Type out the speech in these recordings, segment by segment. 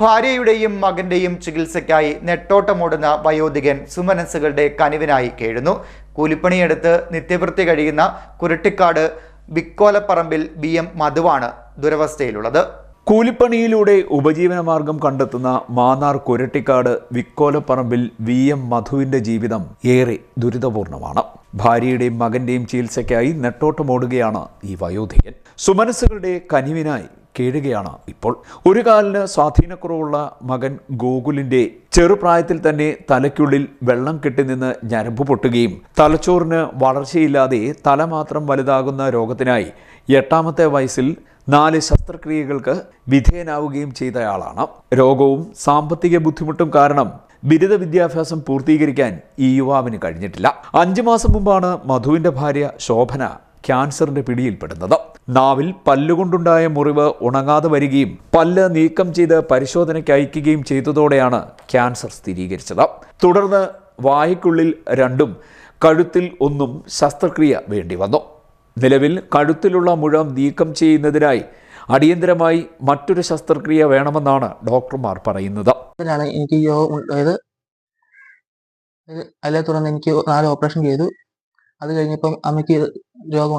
ഭാര്യയുടെയും മകന്റെയും ചികിത്സയ്ക്കായി നെട്ടോട്ടമോടുന്ന വയോധികൻ സുമനസ്സുകളുടെ കനിവിനായി കേഴുന്നു. കൂലിപ്പണിയെടുത്ത് നിത്യവൃത്തി കഴിയുന്ന കുരട്ടിക്കാട് ബിക്കോലപ്പറമ്പിൽ ബി എം മധുവാണ് ദുരവസ്ഥയിലുള്ളത്. കൂലിപ്പണിയിലൂടെ ഉപജീവനമാർഗം കണ്ടെത്തുന്ന മാന്നാർ കുരട്ടിക്കാട് വിക്കോലപ്പറമ്പിൽ വി എം മധുവിന്റെ ജീവിതം ഏറെ ദുരിതപൂർണമാണ്. ഭാര്യയുടെയും മകന്റെയും ചികിത്സയ്ക്കായി നെട്ടോട്ടമോടുകയാണ് ഈ വയോധികൻ. സുമനസ്സുകളുടെ കനിവിനായി കേഴുകയാണ് ഇപ്പോൾ ഒരു കാലിന് സ്വാധീനക്കുറവുള്ള മകൻ ഗോകുലിന്റെ ചെറുപ്രായത്തിൽ തന്നെ തലയ്ക്കുള്ളിൽ വെള്ളം കെട്ടിനിന്ന് ഞരമ്പ് പൊട്ടുകയും തലച്ചോറിന് വളർച്ചയില്ലാതെ തല മാത്രം വലുതാകുന്ന രോഗത്തിനായി എട്ടാമത്തെ വയസ്സിൽ നാല് ശസ്ത്രക്രിയകൾക്ക് വിധേയനാവുകയും ചെയ്തയാളാണ്. രോഗവും സാമ്പത്തിക ബുദ്ധിമുട്ടും കാരണം ബിരുദ വിദ്യാഭ്യാസം പൂർത്തീകരിക്കാൻ ഈ യുവാവിന് കഴിഞ്ഞിട്ടില്ല. അഞ്ചു മാസം മുമ്പാണ് മധുവിന്റെ ഭാര്യ ശോഭന ക്യാൻസറിന്റെ പിടിയിൽപ്പെടുന്നത്. നാവിൽ പല്ലുകൊണ്ടുണ്ടായ മുറിവ് ഉണങ്ങാതെ വരികയും പല്ല് നീക്കം ചെയ്ത് പരിശോധനയ്ക്ക് അയക്കുകയും ചെയ്തതോടെയാണ് ക്യാൻസർ സ്ഥിരീകരിച്ചത്. തുടർന്ന് വായിക്കുള്ളിൽ രണ്ടും കഴുത്തിൽ ഒന്നും ശസ്ത്രക്രിയ വേണ്ടി വന്നു. നിലവിൽ കഴുത്തിലുള്ള മുഴം നീക്കം ചെയ്യുന്നതിനായി അടിയന്തരമായി മറ്റൊരു ശസ്ത്രക്രിയ വേണമെന്നാണ് ഡോക്ടർമാർ പറയുന്നത്. എനിക്ക് രോഗം അതിലെ തുടർന്ന് എനിക്ക് നാല് ഓപ്പറേഷൻ ചെയ്തു. അത് കഴിഞ്ഞപ്പം അമ്മയ്ക്ക് രോഗം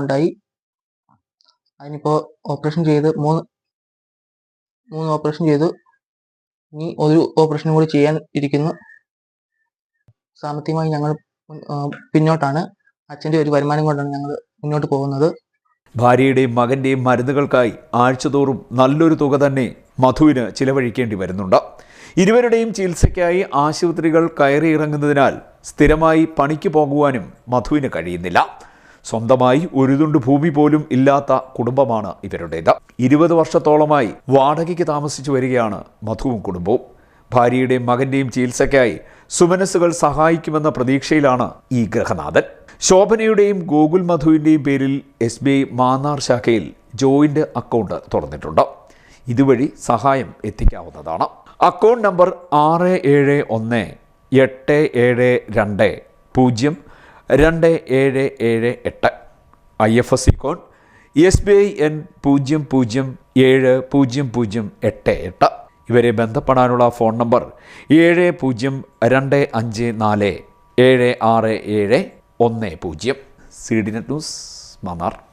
ഉണ്ടായി അതിനിപ്പോ ഓപ്പറേഷൻ ചെയ്ത് മൂന്ന് മൂന്ന് ഓപ്പറേഷൻ ചെയ്തു. ഇനി ഒരു ഓപ്പറേഷനും കൂടി ചെയ്യാൻ ഇരിക്കുന്നു. സാമ്പത്തികമായി ഞങ്ങൾ പിന്നോട്ടാണ്. അച്ഛന്റെ ഒരു വരുമാനം കൊണ്ടാണ് ഞങ്ങൾ മുന്നോട്ട് പോകുന്നത്. ഭാര്യയുടെയും മകന്റെയും മരുന്നുകൾക്കായി ആഴ്ചതോറും നല്ലൊരു തുക തന്നെ മധുവിന് ചിലവഴിക്കേണ്ടി വരുന്നുണ്ട്. ഇരുവരുടെയും ചികിത്സയ്ക്കായി ആശുപത്രികൾ കയറിയിറങ്ങുന്നതിനാൽ സ്ഥിരമായി പണിക്ക് പോകുവാനും മധുവിന് കഴിയുന്നില്ല. സ്വന്തമായി ഒരു തുണ്ട് ഭൂമി പോലും ഇല്ലാത്ത കുടുംബമാണ് ഇവരുടേത്. ഇരുപത് വർഷത്തോളമായി വാടകയ്ക്ക് താമസിച്ചു വരികയാണ് മധുവും കുടുംബവും. ഭാര്യയുടെയും മകന്റെയും ചികിത്സയ്ക്കായി സുമനസ്സുകൾ സഹായിക്കുമെന്ന പ്രതീക്ഷയിലാണ് ഈ ഗ്രഹനാഥൻ ശോഭനയുടെയും ഗോകുൽ മധുവിന്റെയും പേരിൽ എസ് ബി ഐ മാന്നാർ ശാഖയിൽ ജോയിന്റ് അക്കൗണ്ട് തുറന്നിട്ടുണ്ട്. ഇതുവഴി സഹായം എത്തിക്കാവുന്നതാണ്. അക്കൗണ്ട് നമ്പർ ആറ് ഏഴ് ഒന്ന് എട്ട് ഏഴ് രണ്ട് പൂജ്യം രണ്ട് ഏഴ് ഏഴ് എട്ട്. I F S C code S B I N പൂജ്യം പൂജ്യം ഏഴ് പൂജ്യം പൂജ്യം എട്ട് എട്ട്. ഇവരെ ബന്ധപ്പെടാനുള്ള ഫോൺ നമ്പർ ഏഴ് പൂജ്യം രണ്ട് അഞ്ച് നാല് ഏഴ് ആറ് ഏഴ് ഒന്ന് പൂജ്യം. C D net news Mannar.